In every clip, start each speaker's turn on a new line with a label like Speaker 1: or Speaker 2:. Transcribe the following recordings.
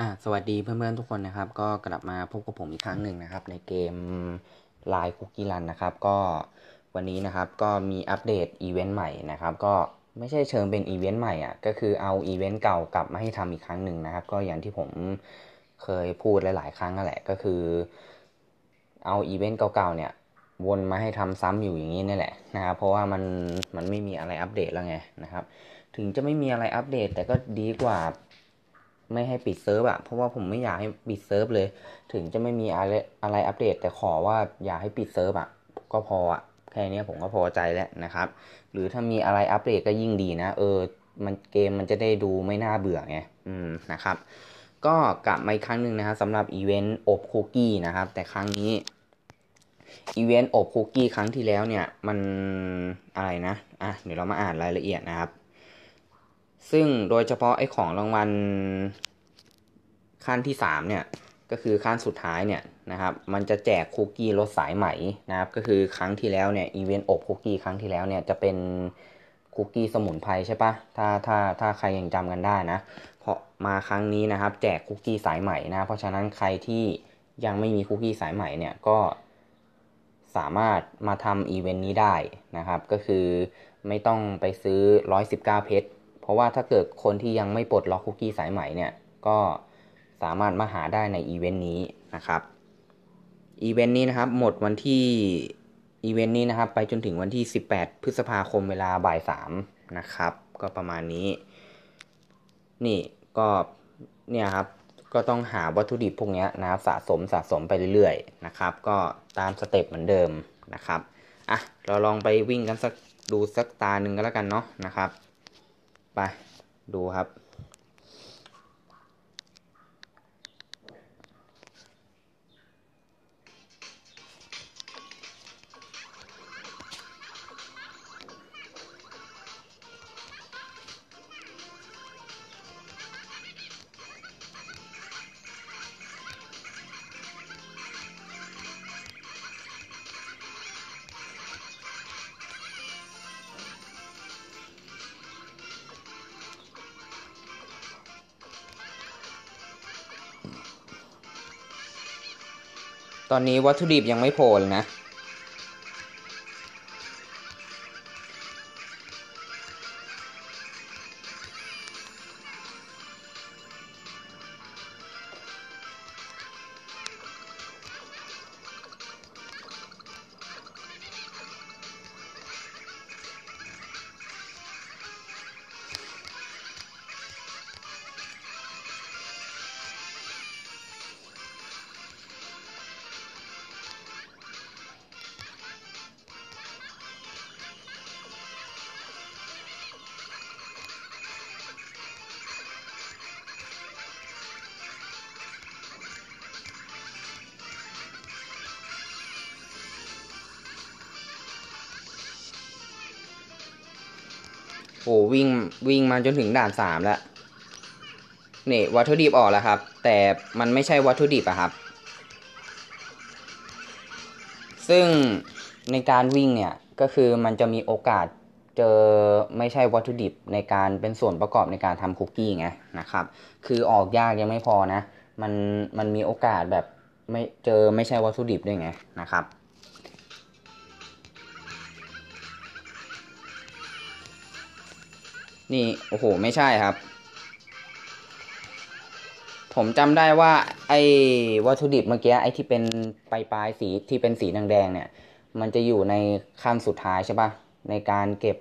Speaker 1: อ่าสวัสดีเพื่อนๆทุกคนนะครับ ก็กลับมาพบกับผมอีกครั้งหนึ่งนะครับ ในเกม Line Cookie Run นะครับ ก็วันนี้นะครับก็มีอัปเดตอีเวนต์ใหม่นะครับ ก็ไม่ใช่เชิงเป็นอีเวนต์ใหม่อะก็คือเอาอีเวนต์เก่ากลับมาให้ทำอีกครั้งหนึ่งนะครับ ก็อย่างที่ผมเคยพูดหลาย ๆ ครั้งนั่นแหละก็คือ เอาอีเวนต์เก่าๆเนี่ย วนมาให้ทำซ้ำอยู่อย่างนี้นี่แหละนะครับ เพราะว่ามันมันไม่มีอะไรอัปเดตแล้วไงนะครับ ถึงจะไม่มีอะไรอัปเดต แต่ก็ดีกว่า ไม่ให้ปิดเซิร์ฟอะเพราะว่าผมไม่อยากให้ปิดเซิร์ฟเลย ถึงจะไม่มีอะไรอะไรอัปเดต แต่ขอว่าอย่าให้ปิดเซิร์ฟอะก็พออะแค่นี้ผมก็พอใจแล้วนะครับ หรือถ้ามีอะไรอัปเดตก็ยิ่งดีนะ เออ มันเกมมันจะได้ดูไม่น่าเบื่อไง อืม นะครับ ก็กลับมาอีกครั้งหนึ่งนะครับสำหรับอีเวนต์อบคุกกี้นะครับ แต่ครั้งนี้อีเวนต์อบคุกกี้ครั้งที่แล้วเนี่ย มันอะไรนะ อะ เดี๋ยวเรามาอ่านรายละเอียดนะครับ ซึ่งโดยเฉพาะไอ้ของรางวัลขั้นที่ 3 เนี่ย ก็คือขั้นสุดท้ายเนี่ยนะครับ มันจะแจกคุกกี้รสสายไหมนะครับ ก็คือครั้งที่แล้วเนี่ยอีเวนต์อบคุกกี้ครั้งที่แล้วเนี่ยจะเป็นคุกกี้สมุนไพรใช่ปะถ้าถ้าถ้าใครยังจำกันได้นะเพราะมาครั้งนี้นะครับ แจกคุกกี้สายไหมนะ เพราะฉะนั้นใครที่ยังไม่มีคุกกี้สายไหมเนี่ยก็สามารถมาทำอีเวนต์นี้ได้นะครับ ก็คือไม่ต้องไปซื้อ 119 เพชรเพ ราะว่าถ้าเกิดคนที่ยังไม่ปลดล็อกคุกกี้สายไหม่เนี่ย ก็สามารถมาหาได้ในอีเวนต์นี้นะครับ อีเวนต์นี้นะครับหมดวันที่อีเวนต์นี้นะครับ ไปจนถึงวันที่ 18 พฤษภาคมเวลาบ่าย3นะครับ ก็ประมาณนี้ นี่ก็เนี่ยครับก็ต้องหาวัตถุดิบพวกนี้นะครับสะสมสะสมไปเรื่อยๆนะครับ ก็ตามสเต็ปเหมือนเดิมนะครับอะเราลองไปวิ่งกันสักดูสักตาหนึ่งก็แล้วกันเนาะนะครับ ไปดูครับ ตอนนี้วัตถุดิบยังไม่โผล่เลยนะ โอ้วิ่งวิ่งมาจนถึงด่านสามแล้วนี่วัตถุดิบออกแล้วครับ แต่มันไม่ใช่วัตถุดิบอะครับ ซึ่งในการวิ่งเนี่ยก็คือมันจะมีโอกาสเจอไม่ใช่วัตถุดิบในการเป็นส่วนประกอบในการทำคุกกี้ไงนะครับ คือออกยากยังไม่พอนะ มันมันมีโอกาสแบบไม่เจอไม่ใช่วัตถุดิบด้วยไงนะครับ นี่โอ้โหไม่ใช่ครับ ผมจำได้ว่า ไอ้วัตถุดิบเมื่อกี้ไอ้ที่เป็นปลายปลายสีที่เป็นสีแดงๆเนี่ย มันจะอยู่ในขั้นสุดท้ายใช่ปะในการเก็บ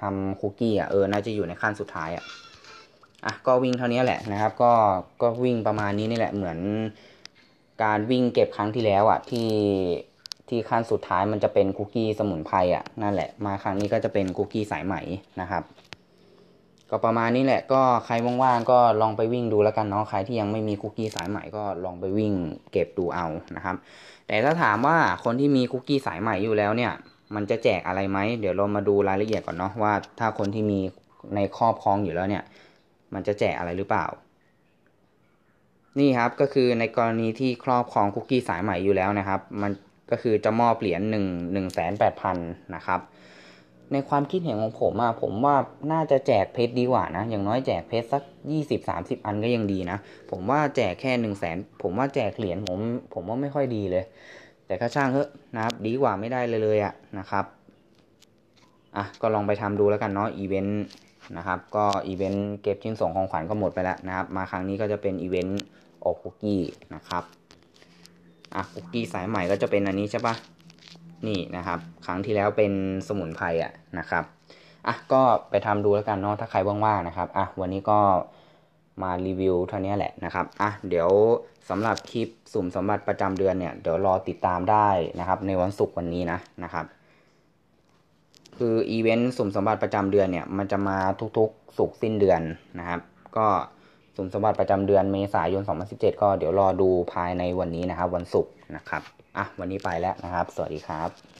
Speaker 1: ทำคุกกี้อะเออน่าจะอยู่ในขั้นสุดท้ายอะอะก็วิ่งเท่านี้แหละนะครับ ก็ก็วิ่งประมาณนี้นี่แหละเหมือนการวิ่งเก็บครั้งที่แล้วอะที่ที่ขั้นสุดท้ายมันจะเป็นคุกกี้สมุนไพรอะนั่นแหละมาครั้งนี้ก็จะเป็นคุกกี้สายไหมนะครับ ก็ประมาณนี้แหละก็ใครว่างๆก็ลองไปวิ่งดูแล้วกันเนาะใครที่ยังไม่มีคุกกี้สายใหม่ก็ลองไปวิ่งเก็บดูเอานะครับ แต่ถ้าถามว่าคนที่มีคุกกี้สายใหม่อยู่แล้วเนี่ย มันจะแจกอะไรไหมเดี๋ยวเรามาดูรายละเอียดก่อนเนาะว่า ถ้าคนที่มีในครอบครองอยู่แล้วเนี่ย มันจะแจกอะไรหรือเปล่า นี่ครับก็คือในกรณีที่ครอบครองคุกกี้สายใหม่อยู่แล้วนะครับ มันก็คือจะมอบเหรียญหนึ่งหนึ่งแสนแปดพันนะครับ ในความคิดเห็นของผมอะผมว่าน่าจะแจกเพชรดีกว่านะ อย่างน้อยแจกเพชรสักยี่สิบสามสิบอันก็ยังดีนะ ผมว่าแจกแค่หนึ่งแสนผมว่าแจกเหรียญผมผมว่าไม่ค่อยดีเลย แต่ก็ช่างเถอะนะครับ ดีกว่าไม่ได้เลยเลยอะนะครับอะก็ลองไปทำดูแล้วกันเนาะอีเวนต์นะครับ ก็อีเวนต์เก็บชิ้นส่งของขวัญก็หมดไปแล้วนะครับ มาครั้งนี้ก็จะเป็นอีเวนต์ออกคุกกี้นะครับอะคุกกี้สายใหม่ก็จะเป็นอันนี้ใช่ปะ นี่นะครับ ครั้งที่แล้วเป็นสมุนไพรอะนะครับอะก็ไปทำดูแล้วกันเนาะถ้าใครว่างๆนะครับอะวันนี้ก็มารีวิวเท่านี้แหละนะครับอะเดี๋ยวสำหรับคลิปสุ่มสมบัติประจำเดือนเนี่ยเดี๋ยวรอติดตามได้นะครับ ในวันศุกร์วันนี้นะนะครับ คืออีเวนต์สุ่มสมบัติประจำเดือนเนี่ยมันจะมาทุกๆสุกร์สิ้นเดือนนะครับ ก็ สุ่มสมบัติประจำเดือนเมษายน 2017 ก็เดี๋ยวรอดูภายในวันนี้นะครับ วันศุกร์นะครับ อะ วันนี้ไปแล้วนะครับ สวัสดีครับ